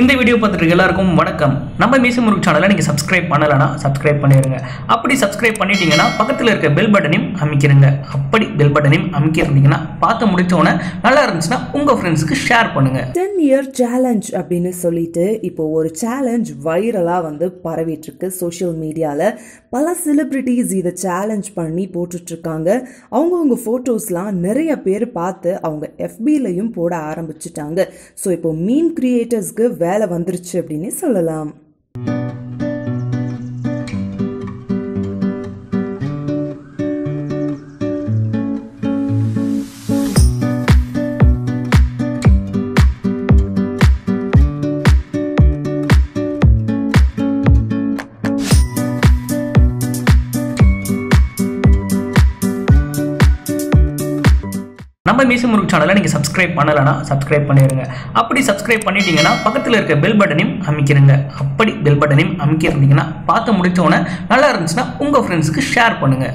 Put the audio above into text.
இந்த வீடியோ பார்த்துட்டு எல்லாருக்கும் வணக்கம். நம்ம மீசு முருகு சேனலை நீங்கள் சப்ஸ்கிரைப் பண்ணலைன்னா சப்ஸ்கிரைப் பண்ணிடுங்க. அப்படி சப்ஸ்கிரைப் பண்ணிட்டீங்கன்னா பக்கத்தில் இருக்க பெல் பட்டனையும் அமைக்கிருங்க. அப்படி பெல் பட்டனையும் அமைக்கிருந்தீங்கன்னா பார்த்து முடிச்சோன்னே நல்லா இருந்துச்சுன்னா உங்கள் ஃப்ரெண்ட்ஸுக்கு ஷேர் பண்ணுங்க. டென் இயர் சேலஞ்ச் அப்படின்னு சொல்லிட்டு இப்போ ஒரு சேலஞ்ச் வைரலாக வந்து பரவிட்டு இருக்கு சோஷியல் மீடியாவில் பல செலிப்ரிட்டிஸ் இதை சேலஞ்ச் பண்ணி போட்டுட்ருக்காங்க. அவங்கவுங்க ஃபோட்டோஸ்லாம் நிறைய பேர் பார்த்து அவங்க எஃபிலையும் போட ஆரம்பிச்சிட்டாங்க. ஸோ இப்போ மீன் கிரியேட்டர்ஸ்க்கு வேலை வந்துருச்சு அப்படின்னு சொல்லலாம். நம்ம மீசு முருகு சேனலை நீங்கள் சப்ஸ்கிரைப் பண்ணலைன்னா சப்ஸ்கிரைப் பண்ணிடுங்க அப்படி சப்ஸ்கிரைப் பண்ணிட்டீங்கன்னா பக்கத்தில் இருக்க பெல் பட்டனையும் அமைக்கிறங்க அப்படி பெல் பட்டனையும் அமைக்கிருந்தீங்கன்னா பார்த்து முடித்தவொன்னே நல்லா இருந்துச்சுன்னா உங்கள் ஃப்ரெண்ட்ஸுக்கு ஷேர் பண்ணுங்கள்